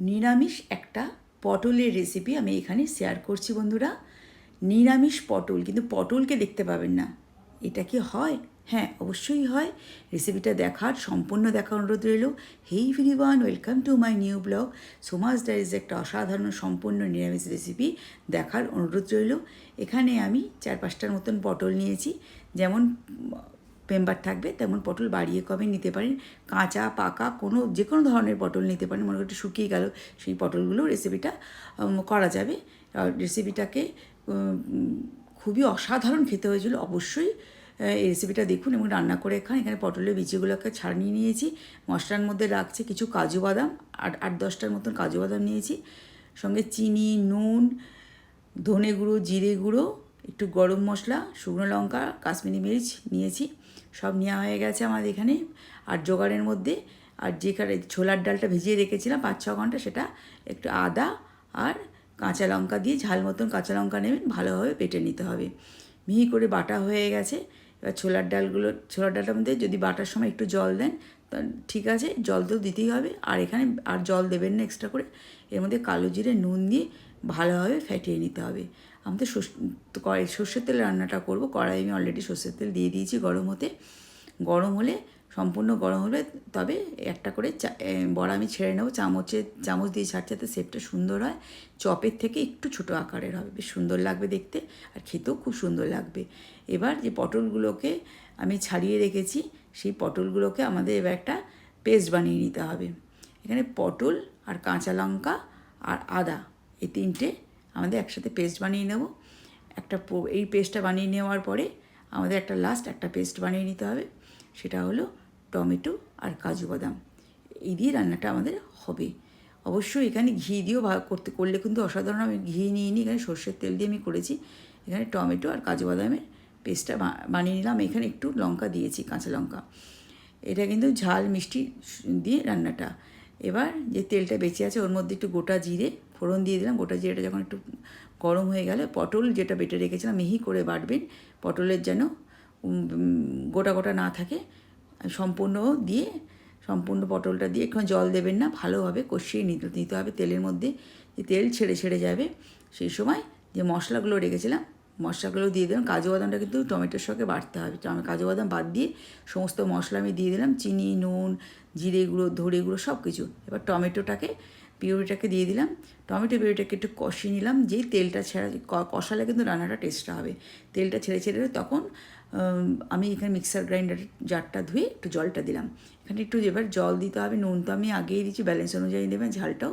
নিরামিষ একটা পটলের রেসিপি আমি এখানে শেয়ার করছি বন্ধুরা। নিরামিষ পটল, কিন্তু পটলকে দেখতে পাবেন না। এটা কি হয়? হ্যাঁ অবশ্যই হয়। রেসিপিটা দেখার, সম্পূর্ণ দেখার অনুরোধ রইল। Hey everyone welcome to my new blog Soma's ডাইজ একটা অসাধারণ, সম্পূর্ণ নিরামিষ রেসিপি দেখার অনুরোধ রইল। এখানে আমি চার পাঁচটার মতন পটল নিয়েছি। যেমন মেম্বার থাকবে, তেমন পটল বাড়িয়ে কমে নিতে পারেন? কাঁচা, পাকা, কোনো যে কোনো ধরনের পটল নিতে পারেন। মনে করতে শুকিয়ে গেল, সেই পটলগুলো রেসিপিটা করা যাবে। রেসিপিটাকে খুবই অসাধারণ খেতে হয়েছিল। অবশ্যই এই রেসিপিটা দেখুন এবং রান্না করে খান। এখানে পটলের বিচিগুলোকে ছাড়িয়ে নিয়েছি, মশলার মধ্যে রাখছি কিছু কাজু বাদাম, আট আট, দশটার মতন কাজু বাদাম নিয়েছি। সঙ্গে চিনি, নুন, ধনে গুঁড়ো, জিরে গুঁড়ো, একটু গরম মশলা, শুকনো লঙ্কা, কাশ্মীরি মির্চ নিয়েছি। সব নেওয়া হয়ে গেছে আমাদের এখানে। আর জোগাড়ের মধ্যে, আর যেখানে ছোলার ডালটা ভিজিয়ে রেখেছিলাম পাঁচ ছ ঘণ্টা, সেটা একটু আদা আর কাঁচা লঙ্কা দিয়ে ঝাল মতন কাঁচা লঙ্কা নেবেন, ভালোভাবে বেটে নিতে হবে। মিহি করে বাটা হয়ে গেছে। এবার ছোলার ডালগুলো, ছোলার ডালটার মধ্যে যদি বাটার সময় একটু জল দেন ঠিক আছে, জল তো দিতেই হবে। আর এখানে আর জল দেবেন না এক্সট্রা করে। এর মধ্যে কালো জিরে, নুন দিয়ে ভালোভাবে ফেটিয়ে নিতে হবে। আমাদের কড়াই, সর্ষের তেলে রান্নাটা করব। কড়াই আমি অলরেডি সর্ষের তেল দিয়ে দিয়েছি গরম হতে। গরম হলে, সম্পূর্ণ গরম হলে তবে একটা করে বড়া আমি ছেড়ে নেব। চামচে, চামচ দিয়ে ছাড়তে যাতে শেপটা সুন্দর হয়। চপের থেকে একটু ছোট আকারের হবে। বেশ সুন্দর লাগবে দেখতে আর খেতেও খুব সুন্দর লাগবে। এবার যে পটলগুলোকে আমি ছাড়িয়ে রেখেছি, সেই পটলগুলোকে আমাদের এবার একটা পেস্ট বানিয়ে নিতে হবে। এখানে পটল আর কাঁচা লঙ্কা আর আদা এই তিনটে আমাদের একসাথে পেস্ট বানিয়ে নেব। একটা এই পেস্টটা বানিয়ে নেওয়ার পরে আমাদের একটা লাস্ট একটা পেস্ট বানিয়ে নিতে হবে। সেটা হলো টমেটো আর কাজু বাদাম। এই দিয়ে রান্নাটা আমাদের হবে। অবশ্যই এখানে ঘি দিয়েও ভাগ করতে, করলে কিন্তু অসাধারণ আমি ঘি নিয়ে নিই এখানে সর্ষের তেল দিয়ে আমি করেছি। এখানে টমেটো আর কাজু বাদামের পেস্টটা বানিয়ে নিলাম। এখানে একটু লঙ্কা দিয়েছি, কাঁচা লঙ্কা। এটা কিন্তু ঝাল মিষ্টি দিয়ে রান্নাটা। এবার যে তেলটা বেঁচে আছে, ওর মধ্যে একটু গোটা জিরে, ফোড়ন দিয়ে দিলাম। গোটা জিরেটা যখন একটু গরম হয়ে গেলে, পটল যেটা বেটে রেখেছিলাম, মিহি করে বাটবেন। পটলের যেন গোটা গোটা না থাকে, সম্পূর্ণ দিয়ে, সম্পূর্ণ পটলটা দিয়ে একটু জল দেবেন না, ভালোভাবে কষিয়ে নিতে নিতে হবে তেলের মধ্যে। যে তেল ছেড়ে ছেড়ে যাবে, সেই সময় যে মশলাগুলো রেখেছিলাম মশলাগুলো দিয়ে দিলাম। কাজু বাদামটা কিন্তু টমেটোর সঙ্গে বাড়তে হবে। কাজু বাদাম বাদ দিয়ে সমস্ত মশলা আমি দিয়ে দিলাম। চিনি, নুন, জিরে গুঁড়ো ধরে গুঁড়ো সব কিছু এবার টমেটোটাকে, পিউরিটাকে দিয়ে দিলাম। টমেটো পিউরিটাকে একটু কষিয়ে নিলাম। যেই তেলটা ছেড়া কষালে কিন্তু রান্নাটা টেস্টটা হবে। তেলটা ছেড়ে ছেড়ে তখন আমি এখানে মিক্সার গ্রাইন্ডার জারটা ধুয়ে একটু জলটা দিলাম। এখানে একটু এবার জল দিতে হবে। নুন তো আমি আগেই দিচ্ছি ব্যালেন্স অনুযায়ী দেবেন ঝালটাও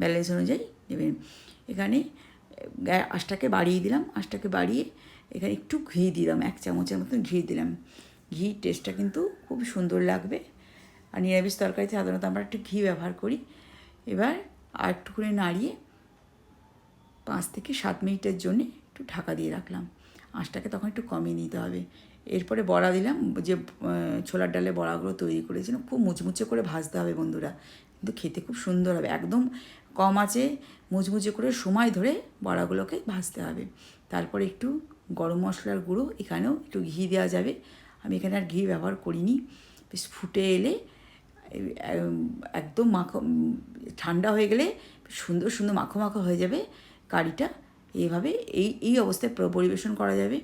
ব্যালেন্স অনুযায়ী দেবেন এখানে আঁচটাকে বাড়িয়ে দিলাম আঁচটাকে বাড়িয়ে এখানে একটু ঘি দিলাম, এক চামচের মতন ঘি দিলাম। ঘি টেস্টটা কিন্তু খুব সুন্দর লাগবে। আর নিরামিষ তরকারিতে সাধারণত আমরা একটু ঘি ব্যবহার করি। এবার আর একটুখানি নাড়িয়ে পাঁচ থেকে সাত মিনিটের জন্য একটু ঢাকা দিয়ে রাখলাম। আঁচটাকে তখন একটু কমিয়ে নিতে হবে। এরপরে বড়া দিলাম, যে ছোলার ডালে বড়াগুলো তৈরি করেছিলাম, খুব মুচমুচে করে ভাজতে হবে বন্ধুরা। কিন্তু খেতে খুব সুন্দর হবে। একদম কম আছে মুচমুচে করে সময় ধরে বড়াগুলোকে ভাজতে হবে। তারপরে একটু গরম মশলার গুঁড়ো, এখানেও একটু ঘি দেওয়া যাবে। আমি এখানে আর ঘি ব্যবহার করিনি। বেশ ফুটে এলে একদম মাখো, ঠান্ডা হয়ে গেলে সুন্দর সুন্দর মাখো মাখো হয়ে যাবে কারিটা। এইভাবে এই এই অবস্থায় পরিবেশন করা যাবে।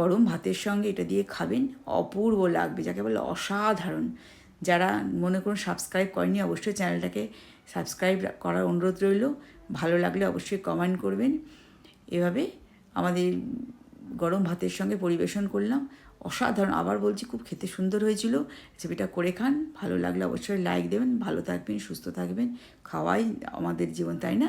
গরম ভাতের সঙ্গে এটা দিয়ে খাবেন। অপূর্ব লাগবে, যাকে বলে অসাধারণ। যারা মনে করুন সাবস্ক্রাইব করেনি অবশ্যই চ্যানেলটাকে সাবস্ক্রাইব করার অনুরোধ রইল। ভালো লাগলে অবশ্যই কমেন্ট করবেন। এভাবে আমাদের গরম ভাতের সঙ্গে পরিবেশন করলাম। অসাধারণ, আবার বলছি খুব খেতে সুন্দর হয়েছিল। রেসিপিটা করে খান। ভালো লাগলে অবশ্যই লাইক দেবেন। ভালো থাকবেন, সুস্থ থাকবেন। খাওয়াই আমাদের জীবন, তাই না?